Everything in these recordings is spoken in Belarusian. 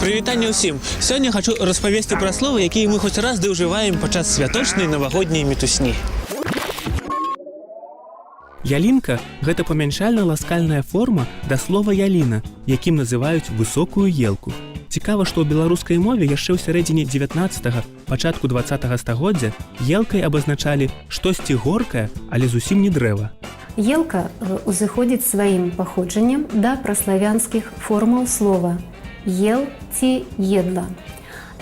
Прывітанне ўсім. Сёння хачу распавесці пра словы, якія мы хоць раз ды ўжываем падчас святочнай навагодняй мітусні. Ялінка гэта памяншальна-ласкальная форма да слова яліна, якім называюць высокую елку. Цікава, што ў беларускай мове яшчэ ў сярэдзіне 19 пачатку 20 стагоддзя елкай абазначалі штосьці горкае, але зусім не дрэва. Елка э, узыходзіць сваім паходжаннем да праславянскіх формаў слова ел ці едла.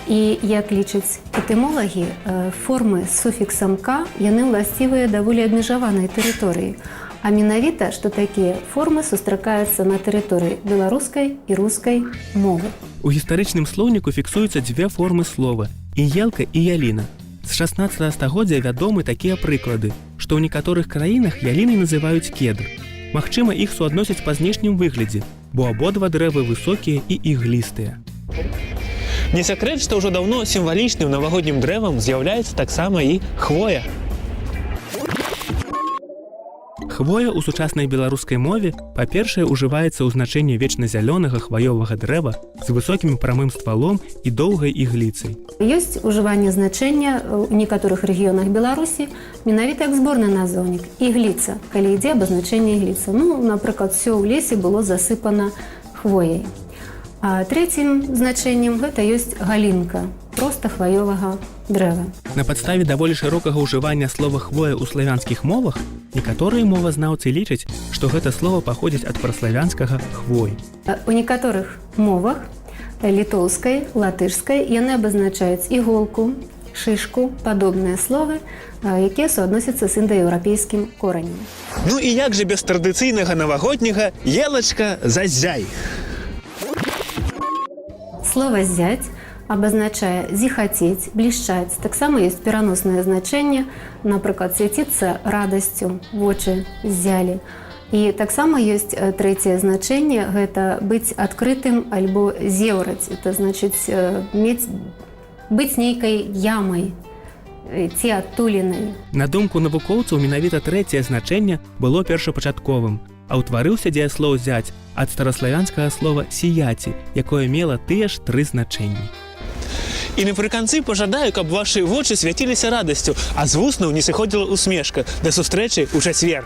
І як лічаць этымолагі, формы з суфіксам к яны ўласцівыя даволі абмежаванай тэрыторыі. А менавіта, што такія формы сустракаюцца на тэрыторыі беларускай і рускай мовы. У гістарычным слоўніку фіксуюцца дзве формы слова і елка і яліна. З 16 стагоддзя вядомы такія прыклады, што ў некаторых краінах ялінай называюць кедр. Магчыма, іх суадносяць па знешнім выглядзе, бо абодва дрэвы высокія і іглістыя. Не сакрэт, што ўжо даўно сімвалічным навагоднім дрэвам з'яўляецца таксама і хвоя. Хвоя ў сучаснай беларускай мове, па-першае, ужываецца ў значэнне вечназялёнага хваёвага дрэва з высокім прамым ствалом і доўгай ігліцай. Ёсць ужыванне значэння ў некаторых рэгіёнах Беларусі менавіта як зборны назоўнік ігліца, калі ідзе абазначэнне ігліца. Ну, напрыклад, все ў лесе было засыпана хвояй. А трэцім значэннем гэта ёсць галінка, проста хваёвага дрэва. На падставе даволі шырокага ўжывання слова хвоя ў славянскіх мовах, некаторыя мовазнаўцы лічаць, што гэта слово паходзіць ад праславянскага хвой. У некаторых мовах літоўскай, латышскай яны абазначаюць іголку, шышку, падобныя словы, якія суадносяцца з індаеўрапейскім коранем. Ну і як жа без традыцыйнага навагодняга елачка зазяй. Слова зяць абазначае зіхацець, блішчаць. Таксама ёсць пераноснае значэнне, напрыклад, свяціцца радасцю, вочы зялі. І таксама ёсць э, трэцяе значэнне гэта быць адкрытым альбо зеўраць. Это значыць э, мець быць нейкай ямай э, ці адтулінай. На думку навукоўцаў менавіта трэцяе значэнне было першапачатковым, а ўтварыўся дзеяслоў зяць ад стараславянскага слова сіяці, якое мела тыя ж тры значэнні. І напрыканцы пажадаю, каб вашы вочы свяціліся радасцю, а з вуснаў не сыходзіла усмешка да сустрэчы ў чацвер.